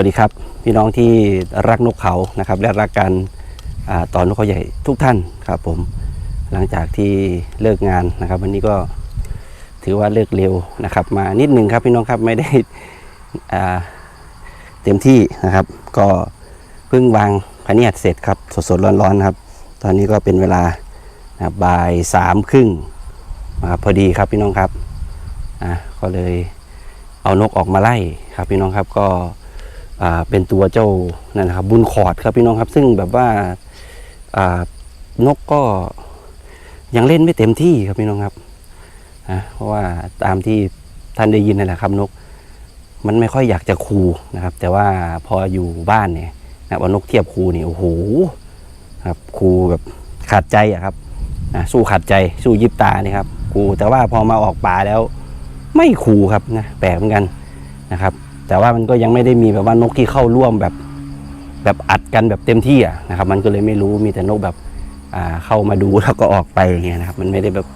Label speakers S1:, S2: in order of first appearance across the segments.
S1: วัสดีครับพี่น้องที่รักนกเขานะครับและรักการอตอนนกเขาใหญ่ทุกท่านครับผมหลังจากที่เลิกงานนะครับ วันนี้ก็ถือว่าเลิกเร็วนะครับ มานิดหนึ่งครับพี่น้องครับไม่ได้เต็มที่นะครับ ก็เพิ่งวางพเนียดเสร็จครับสดๆร้อนๆครับ ตอนนี้ก็เป็นเวลาบ่ายสามครึ่งนะครับพอดีครับพี่น้องครับอะก็เลยเอานกออกมาไล่ครับพี่น้องครับก็ เป็นตัวเจ้านั่นนะครับ บุญขอดครับพี่น้องครับ ซึ่งแบบว่าอ่านกก็ยังเล่นไม่เต็มที่ครับพี่น้องครับนะเพราะว่าตามที่ท่านได้ยินนั่นแหละครับนก มันไม่ค่อยอยากจะคูนะครับ แต่ว่าพออยู่บ้านเนี่ยนะว่านกเทียบคูนี่โอ้โหครับคูแบบขาดใจอะครับนะสู้ขาดใจสู้ยิบตานี่ครับคูแต่ว่าพอมาออกป่าแล้ว ไม่คูครับนะแปลกเหมือนกันนะครับ แต่ว่ามันก็ยังไม่ได้มีแบบว่านกที่เข้าร่วมแบบแบบอัดกันแบบเต็มที่อะนะครับ มันก็เลยไม่รู้มีแต่นกแบบอ่าเข้ามาดูแล้วก็ออกไปอย่างเงี้ยนะครับ มันไม่ได้แบบ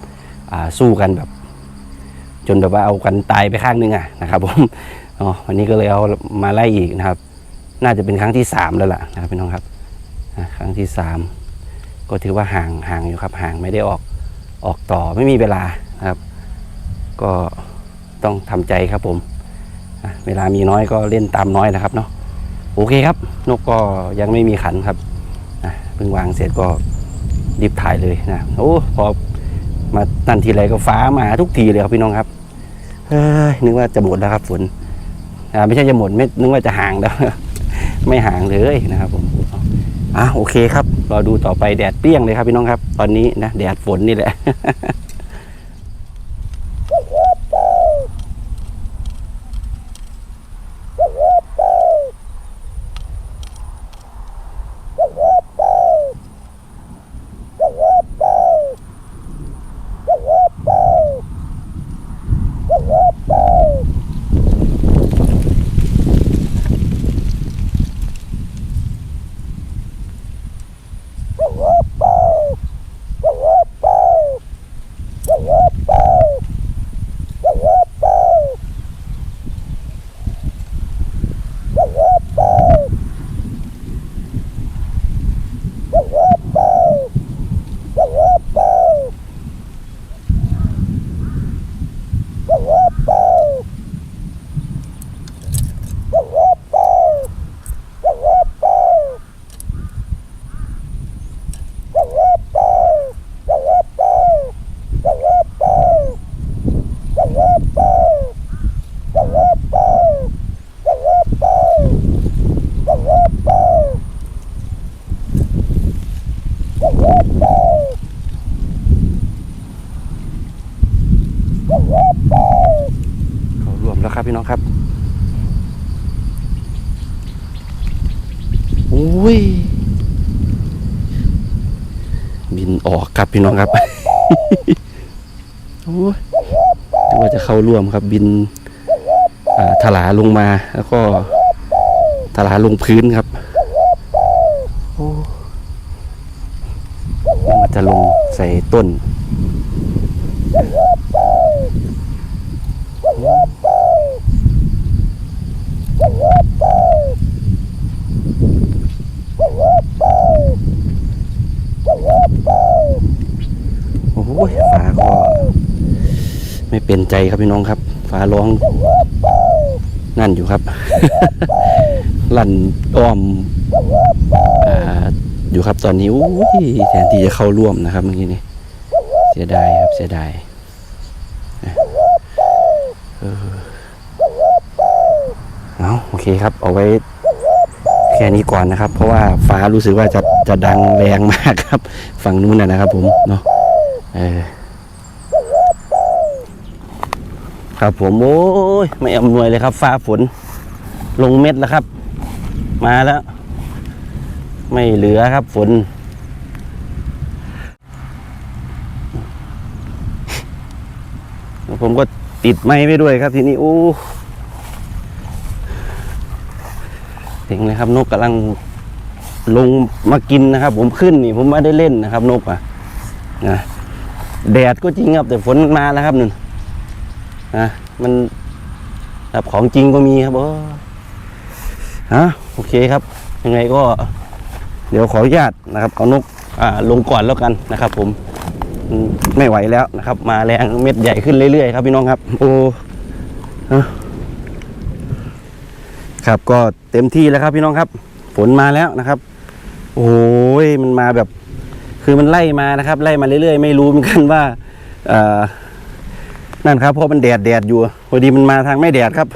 S1: อ่าสู้กันแบบ จนแบบว่าเอากันตายไปข้างนึงอะนะครับผมอ๋อวันนี้ก็เลยเอามาไล่อีกนะครับ น่าจะเป็นครั้งที่สามแล้วล่ะนะครับพี่น้องครับครั้งที่สามก็ถือว่าห่างห่างอยู่ครับห่างไม่ได้ออกออกต่อไม่มีเวลานะครับ ก็ต้องทำใจครับผม เวลามีน้อยก็เล่นตามน้อยนะครับเนาะโอเคครับ นกก็ยังไม่มีขันครับเพิ่งวางเสร็จก็รีบถ่ายเลยนะโอ้พอมานั่นทีไรก็ฟ้ามาทุกทีเลยครับพี่น้องครับเฮ้ยนึกว่าจะหมดแล้วครับฝนอ่าไม่ใช่จะหมดไม่นึกว่าจะห่างแล้ว ไม่ห่างเลยนะครับผมอะโอเคครับรอดูต่อไปแดดเปรี้ยงเลยครับพี่น้องครับ ตอนนี้นะแดดฝนนี่แหละ โอ้ย บินออกครับพี่น้องครับ โอ้ยว่าจะเข้าร่วมครับบินอ่าถลาลงมาแล้วก็ถลาลงพื้นครับโอ้มันจะลงใส่ต้น โอ้โหฟ้าก็ไม่ เป็นใจครับพี่น้องครับฟ้าร้องนั่นอยู่ครับ ลั่นอ้อมออยู่ครับตอนนี้โอ้ยแทนที่จะเข้าร่วมนะครับเมื่อกี้นี้เสียดายครับเสียดายเอาโอเคครับ เอาไว้แค่นี้ก่อนนะครับ เพราะว่าฟ้ารู้สึกว่าจะจะดังแรงมากครับ ฝั่งนู้นนะนะครับผมเนาะเออ ครับผมโอ้ยไม่อำนวยเลยครับ ฟ้าฝนลงเม็ดแล้วครับ มาแล้ว ไม่เหลือครับฝน ผมก็ติดไม้ไปด้วยครับทีนี้โอ้เห็นเลยครับ นกกำลังลงมากินนะครับ ผมขึ้นนี่ ผมไม่ได้เล่นนะครับ นกอะนะแดดก็จริงครับ แต่ฝนมาแล้วครับนั่น นะมันแบบของจริงก็มีครับโอ้ฮะโอเคครับ ยังไงก็ เดี๋ยวขออนุญาตนะครับเอานกอ่าลงก่อนแล้วกันนะครับ ผมไม่ไหวแล้วนะครับ มาแรงเม็ดใหญ่ขึ้นเรื่อยๆครับพี่น้องครับ โอ้ฮะครับก็เต็มที่แล้วครับพี่น้องครับ ฝนมาแล้วนะครับ โอ้ยมันมาแบบ คือมันไล่มานะครับ ไล่มาเรื่อยๆ ไม่รู้เหมือนกันว่าอ นั่นครับเพราะมันแดดแดดอยู่พอดีมันมาทางไม่แดดครับ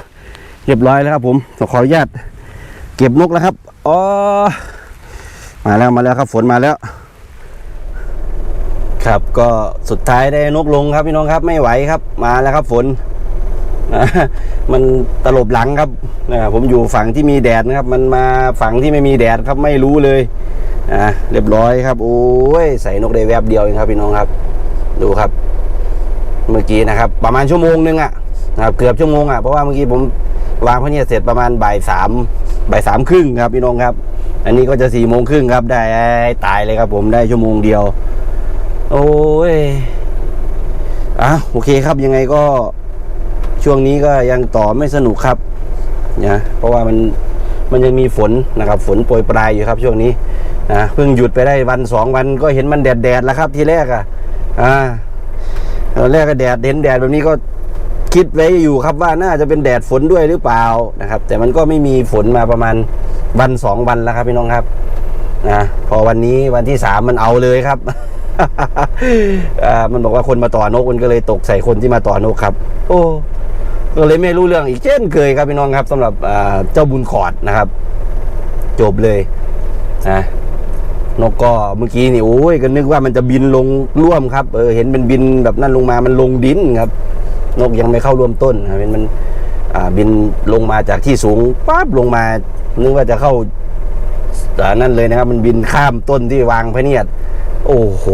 S1: เรียบร้อยแล้วครับ ผมขออนุญาตเก็บนกแล้วครับอ๋อมาแล้วมาแล้วครับ ฝนมาแล้ว ครับก็สุดท้ายได้นกลงครับพี่น้องครับไม่ไหวครับ มาแล้วครับ ฝนมันตลบหลังครับนะผมอยู่ฝั่งที่มีแดดนะครับ มันมาฝั่งที่ไม่มีแดดครับไม่รู้เลยอะเรียบร้อยครับ โอ้ยใส่นกได้แวบเดียวเองครับพี่น้องครับ ดูครับ เมื่อกี้นะครับ ประมาณชั่วโมงนึงอะนะครับเกือบชั่วโมงอะเพราะว่าเมื่อกี้ผมวางพระเนี่ยเสร็จประมาณบ่ายสามบ่ายสามครึ่งครับพี่น้องครับ อันนี้ก็จะสี่โมงครึ่งครับได้ตายเลยครับ ผมได้ชั่วโมงเดียว โอ้ยอะโอเคครับยังไงก็ช่วงนี้ก็ยังต่อไม่สนุกครับนะเพราะว่ามันมันยังมีฝนนะครับ ฝนโปรยปลายอยู่ครับช่วงนี้นะเพิ่งหยุดไปได้วันสองวันก็เห็นมันแดดแดดแล้วครับทีแรกอะอ่า ตอนแรกก็แดดเห็นแดดแบบนี้ก็คิดไว้อยู่ครับว่าน่าจะเป็นแดดฝนด้วยหรือเปล่านะครับ แต่มันก็ไม่มีฝนมาประมาณวันสองวันแล้วครับพี่น้องครับนะพอวันนี้วันที่สามมันเอาเลยครับอ่ามันบอกว่าคนมาต่อนกมันก็เลยตกใส่คนที่มาต่อนกครับ โอ้ก็เลยไม่รู้เรื่องอีกเช่นเคยครับพี่น้องครับสำหรับเจ้าบุญขอดนะครับ จบเลยนะ นกก็เมื่อกี้นี่โอ้ยก็นึกว่ามันจะบินลงร่วมครับเออเห็นเป็นบินแบบนั่นลงมามันลงดินครับ นกยังไม่เข้าร่วมต้นครับเห็นมันบินลงมาจากที่สูงปั๊บลงมา นึกว่าจะเข้าอ่นั่นเลยนะครับ มันบินข้ามต้นที่วางพระเนียด โอ้โห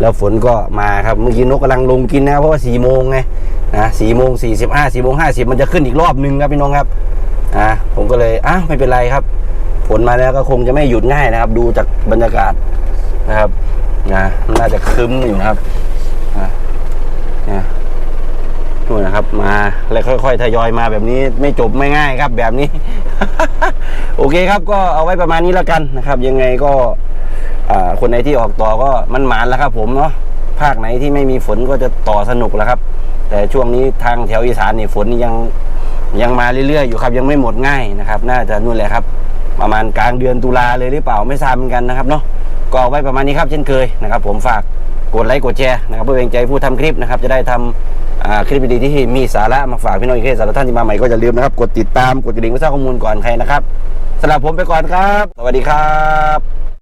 S1: แล้วฝนก็มาครับเมื่อกี้นกกำลังลงกินนะเพราะว่าสี่โมงไงนะสี่โมงสี่สิบห้าสี่โมงห้าสิบมันจะขึ้นอีกรอบนึงครับพี่น้องครับอ่าผมก็เลยอ้าวไม่เป็นไรครับ ฝนมาแล้วก็คงจะไม่หยุดง่ายนะครับ ดูจากบรรยากาศนะครับนะมันน่าจะคึ้มอยู่นะครับอะนะนู่นนะครับมาแล้วค่อยๆทยอยมาแบบนี้ไม่จบไม่ง่ายครับ แบบนี้ โอเคครับก็เอาไว้ประมาณนี้แล้วกันนะครับ ยังไงก็คนไหนที่ออกต่อก็มันหมานแล้วครับ ผมเนาะภาคไหนที่ไม่มีฝนก็จะต่อสนุกแล้วครับ แต่ช่วงนี้ทางแถวอีสานนี่ฝนยังยังมาเรื่อยๆอยู่ครับ ยังไม่หมดง่ายนะครับ น่าจะนู่นแหละครับ ประมาณกลางเดือนตุลาเลยหรือเปล่าไม่ทราบเหมือนกันนะครับเนาะก็เอาไว้ประมาณนี้ครับเช่นเคยนะครับ ผมฝากกดไลค์กดแชร์นะครับเพื่อเป็นใจผู้ทำคลิปนะครับ จะได้ทำอ่าคลิปดีๆที่มีสาระมาฝากพี่น้องอีกทีสาระท่านที่มาใหม่ก็อย่าลืมนะครับ กดติดตามกดกระดิ่งเพื่อทราบข้อมูลก่อนใครนะครับสำหรับผมไปก่อนครับ สวัสดีครับ